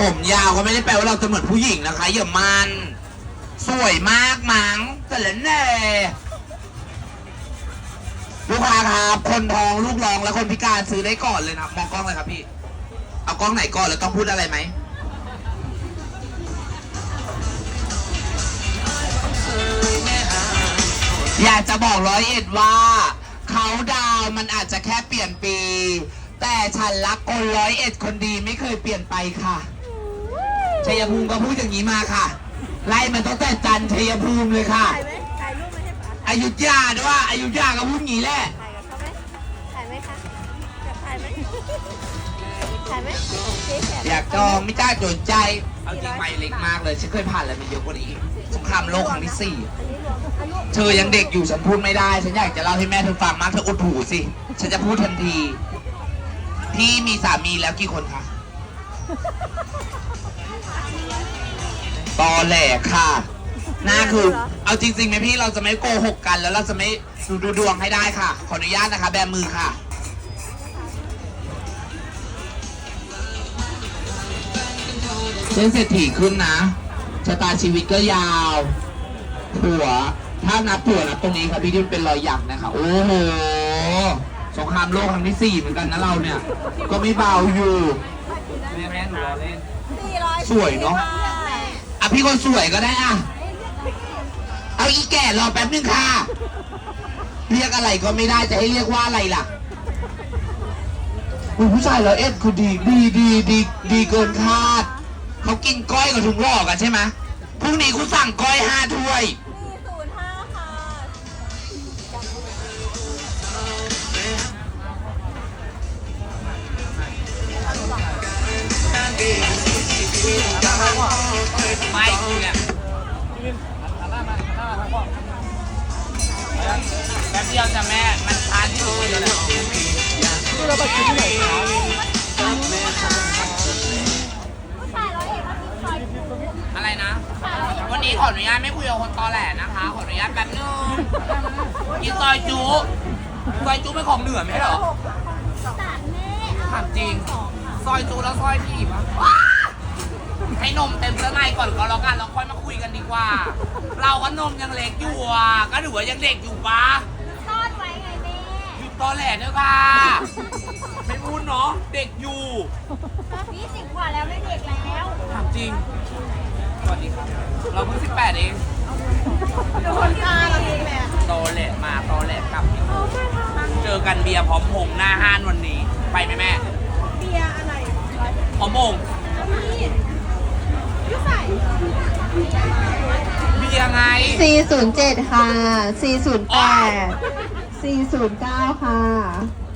ผมยาวก็ไม่ได้แปลว่าเราจะเหมือนผู้หญิงนะคะอย่ามันสวยมากมั้งแต่ละแน่ลูกค้าครับคนทองลูกรองและคนพิการซื้อได้ก่อนเลยนะมองกล้องเลยครับพี่ เอากล้องไหนก่อนแล้วต้องพูดอะไรไหมอยากจะบอกร้อยเอ็ดว่า เขาดาวมันอาจจะแค่เปลี่ยนปี แต่ฉันรักคนร้อยเอ็ดคนดีไม่เคยเปลี่ยนไปค่ะ ชัยภูมิก็พูดอย่างนี้มาค่ะ ไล่มันตั้งแต่จันทร์ชัยภูมิเลยค่ะ ถ่ายไหมถ่ายรูปไหมให้ป๋าอยุธยาด้วยว่าอยุธยาก็พูดงี้แหละ ถ่ายกับเขาไหมถ่ายไหมคะจะถ่ายไหมถ่ายไหมโอเคแขนอยากจองไม่กล้าสนใจ เอาจริงไปเล็กมากเลย ฉันเคยผ่านอะไรมาเยอะกว่านี้อีกสงครามโลกครั้งที่สี่ อันนี้รวมอันนี้เธอยังเด็กอยู่ฉันพูดไม่ได้ ฉันอยากจะเล่าให้แม่เธอฟังมากเธออุดหูสิ ฉันจะพูดทันทีพี่มีสามีแล้วกี่คนคะ ตอแหลค่ะ หน้าคือ เอาจริงๆไหมพี่เราจะไม่โกหกกันแล้วเราจะไม่ดูดูดวงให้ได้ค่ะ ขออนุญาตนะคะ แบมือค่ะ เส้นเศรษฐีขึ้นนะ ชะตาชีวิตก็ยาวผัว ถ้านับผัวนับตรงนี้ครับพี่ที่มันเป็นรอยหยักนะคะ โอ้โห สงครามโลกครั้งที่สี่เหมือนกันนะเราเนี่ย ก็ไม่เบาอยู่ แม่แม่หนูรอเล่นสี่ร้อยสวยเนอะอะพี่คนสวยก็ได้อะ เอาอีแก่รอแป๊บนึงค่ะ เรียกอะไรก็ไม่ได้จะให้เรียกว่าอะไรล่ะอุ๊ยผู้ชายเราเอ็ดคือดีดีดีดีดีเกินคาด เขากินก้อยกับถุงหลอกกันใช่ไหมพรุ่งนี้กูสั่งก้อยห้าถ้วยสี่ศูนย์ ยวจะแม่ มันทานที่สุดแล้วเราไปกินที่ไหนครับผู้ชายร้อยเอกอะไรนะ วันนี้ขออนุญาตไม่คุยกับคนตอแหลนะคะ ขออนุญาตแป๊บนึงกินซอยจุซอยจุเป็นของเหนือไหมเหรอถามจริง ซอยจุแล้วซอยผีปะให้นมเต็มเสื้อในก่อนก็แล้วกันแล้วค่อยมาคุยกันดีกว่า เราก็นมยังเล็กอยู่อะก็ถือว่ายังเด็กอยู่ปะ ซ่อนไว้ไงแม่ หยุด ตอแหลเถอะค่ะไม่พูดเนาะเด็กอยู่ยี่สิบกว่าแล้วไม่เด็กแล้วถามจริงสวัสดีครับ เราเพิ่ง18เองโดนตาเราเองแหละโตแหละมาโตแหละกลับ เจอกันเบียร์พร้อมพงษ์หน้าห้านวันนี้ ไปไหมแม่ เบียร์อะไรพร้อมพงษ์พี่ยุ่ใส่เบียร์ไง407 ค่ะ 408 409 ค่ะ